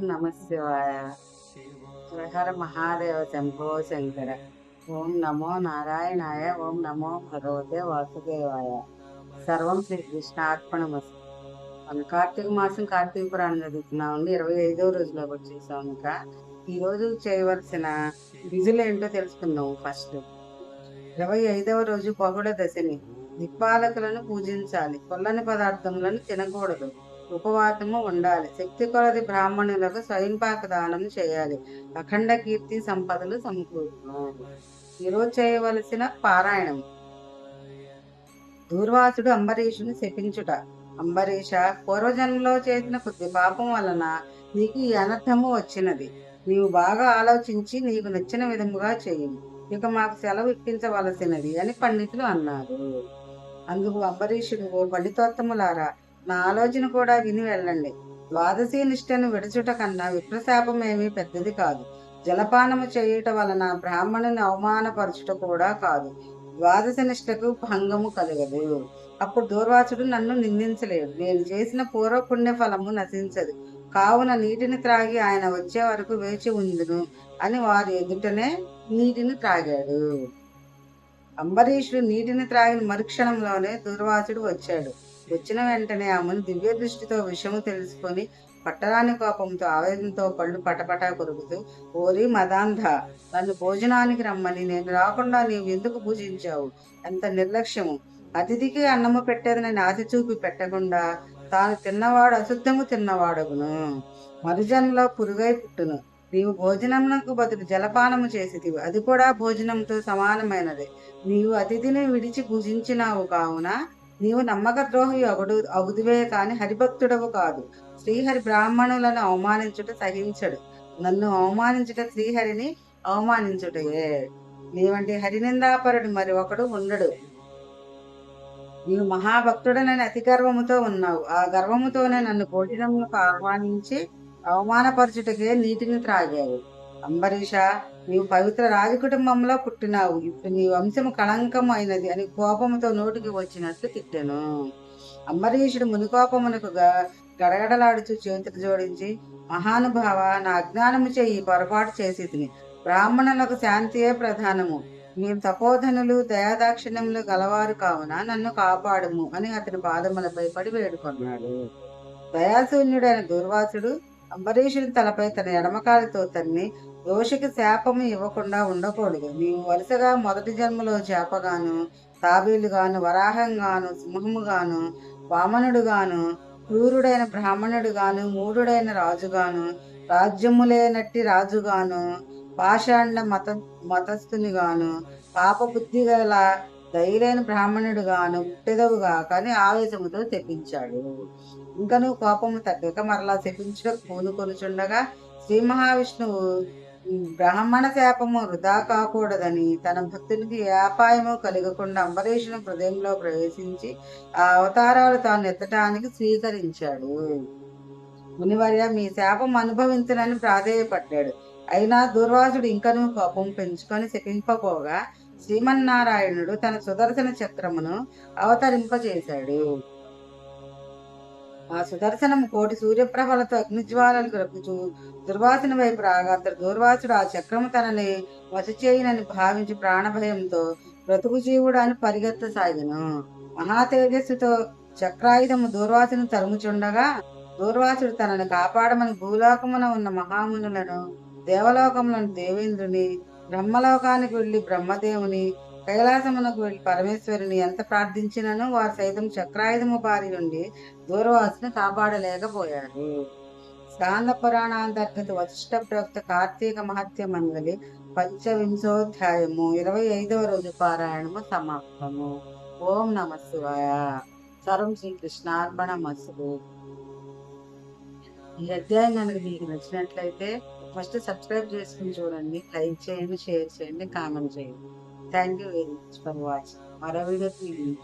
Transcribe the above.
ఓం నమ శివాయ. హర మహాదేవ శంభో శంకర. ఓం నమో నారాయణాయ ఓం నమో భగవతే వాసుదేవాయ. సర్వం శ్రీ కృష్ణార్పణమస్తు కార్తీక మాసం కార్తీక పురాణం చదువుతున్నామండి. ఇరవై ఐదో రోజులోకి వచ్చేసాం ఇంకా. ఈ రోజు చేయవలసిన విధులు ఏంటో తెలుసుకుందాం ఫస్ట్. ఇరవై ఐదవ రోజు బహుళ దశని. దిక్పాలకులను పూజించాలి. కొల్లని పదార్థములను తినకూడదు. ఉపవాసము ఉండాలి. శక్తి కొలది బ్రాహ్మణులకు స్వయంపాక దానం చేయాలి. అఖండ కీర్తి సంపదలు సమకూరుతున్నాయి ఈరోజు చేయవలసిన పారాయణం. దూర్వాసుడు అంబరీషుని శపించుట. అంబరీష పూర్వజన్మలో చేసిన కొద్ది పాపం వలన నీకు ఈ అనర్థము వచ్చినది. నీవు బాగా ఆలోచించి నీకు నచ్చిన విధముగా చేయి ఇక మాకు సెలవు ఇప్పించవలసినది అని పండితులు అన్నారు. అందుకు అంబరీషుడు ఓ పండితోత్తములారా నా ఆలోచన కూడా విని వెళ్ళండి. ద్వాదశి నిష్టను విడచుట కన్నా విప్రశాపమేమీ పెద్దది కాదు. జలపానము చేయుట వలన బ్రాహ్మణుని అవమానపరచుట కూడా కాదు. ద్వాదశ నిష్టకు భంగము కలగదు. అప్పుడు దూర్వాసుడు నన్ను నిందించలేడు. నేను చేసిన పూర్వపుణ్య ఫలము నశించదు. కావున నీటిని త్రాగి ఆయన వచ్చే వరకు వేచి ఉందును అని వారి ఎదుటనే నీటిని త్రాగాడు. అంబరీషుడు నీటిని త్రాగిన మరుక్షణంలోనే దూర్వాసుడు వచ్చాడు. వచ్చిన వెంటనే ఆమెను దివ్య దృష్టితో విషయము తెలుసుకొని పట్టరాని కోపంతో ఆవేదనతో పళ్ళు పటపటా కొరుకుతూ ఓరి మదాంధ నన్ను భోజనానికి రమ్మని నేను రాకుండా నీవు ఎందుకు పూజించావు? ఎంత నిర్లక్ష్యము. అతిథికి అన్నము పెట్టేదని ఆశ చూపి పెట్టకుండా తాను తిన్నవాడు అశుద్ధము తిన్నవాడగును. మరుజన్లో పురుగై పుట్టును. నీవు భోజనమునకు బదులు జలపానము చేసేది అది కూడా భోజనంతో సమానమైనది. నీవు అతిథిని విడిచి పూజించినావు కావున నీవు నమ్మక ద్రోహి ఒకడు అగుదువే కాని హరిభక్తుడవు కాదు. శ్రీహరి బ్రాహ్మణులను అవమానించుట సహించడు. నన్ను అవమానించుట శ్రీహరిని అవమానించుటయే. నీవంటి హరినిందాపరుడు మరి ఒకడు ఉండడు. నీవు మహాభక్తుడనని అతి గర్వముతో ఉన్నావు. ఆ గర్వముతోనే నన్ను భోజనములకు ఆహ్వానించి అవమానపరచుటకే నీటిని త్రాగావు. అంబరీష నీవు పవిత్ర రాజకుటుంబంలో పుట్టినావు. ఇప్పుడు నీ వంశము కళంకం అయినది అని కోపంతో నోటికి వచ్చినట్లు తిట్టెను. అంబరీషుడు మునికోపమునకు గ- గడగడలాడుచు చేతులు జోడించి మహానుభావ నా అజ్ఞానము చేయి పొరపాటు చేసి తిని బ్రాహ్మణులకు శాంతియే ప్రధానము. మేము తపోధనులు దయాదాక్షిణ్యములు గలవారు కావున నన్ను కాపాడుము అని అతని పాదములపై పడి వేడుకొన్నాడు. దయాశూన్యుడైన దుర్వాసుడు అంబరీషుని తలపై తన ఎడమకాలితో తన్ని దోషికి శాపము ఇవ్వకుండా ఉండకూడదు. నీవు వరుసగా మొదటి జన్మలో చేపగాను తాబేలుగాను వరాహంగాను సింహముగాను వామనుడుగాను క్రూరుడైన బ్రాహ్మణుడుగాను మూఢుడైన రాజుగాను రాజ్యములేనట్టి రాజుగాను పాషాండ మత మతస్థునిగాను పాపబుద్ధి గల ధైర్యైన బ్రాహ్మణుడుగాను పుట్టెదవుగా కానీ ఆవేశముతో తెప్పించాడు. ఇంకను కోపము తగ్గక మరలా శపించడానికి పూనుకొనుచుండగా శ్రీ మహావిష్ణువు బ్రాహ్మణ శాపము వృధా కాకూడదని తన భక్తునికి ఏ అపాయము కలగకుండా అంబరీషుని హృదయంలో ప్రవేశించి ఆ అవతారాలు తాను ఎత్తటానికి స్వీకరించాడు. మునివర్య మీ శాపం అనుభవించనని ప్రాధేయపడ్డాడు. అయినా దుర్వాసుడు ఇంకనూ కోపం పెంచుకొని శపింపపోగా శ్రీమన్నారాయణుడు తన సుదర్శన చక్రమును అవతరింపచేశాడు ఆ సుదర్శనం కోటి సూర్యప్రభలతో అగ్నిజ్వాలలు రప్పుచు దుర్వాసుని వైపు రాగా అంతటి దూర్వాసుడు ఆ చక్రము తనని వశచేయునని భావించి ప్రాణభయంతో బ్రతుకు జీవుడు అని పరిగెత్తసాగిను. మహాతేజస్సుతో చక్రాయుధము దూర్వాసును తరుముచుండగా దూర్వాసుడు తనని కాపాడమని భూలోకమున ఉన్న మహామునులను దేవలోకములను దేవేంద్రుని బ్రహ్మలోకానికి వెళ్ళి బ్రహ్మదేవుని కైలాసమునకు వెళ్ళి పరమేశ్వరుని ఎంత ప్రార్థించినను వారు సైతం చక్రాయుధము బారి నుండి దూర్వాసుని కాపాడలేకపోయారు. స్కాంద పురాణాంతర్గత వశిష్ట ప్రోక్త కార్తీక మహత్య మంగళి పంచవింశోధ్యాయము ఇరవై ఐదవ రోజు పారాయణము సమాప్తము. ఓం నమ శివాయ. సర్వం శ్రీకృష్ణార్పణ మస్తు. ఈ అధ్యాయం కనుక మీకు నచ్చినట్లయితే ఫస్ట్ సబ్స్క్రైబ్ చేసుకుని చూడండి లైక్ చేయండి షేర్ చేయండి కామెంట్ చేయండి. Thank you very much for watching. Our video.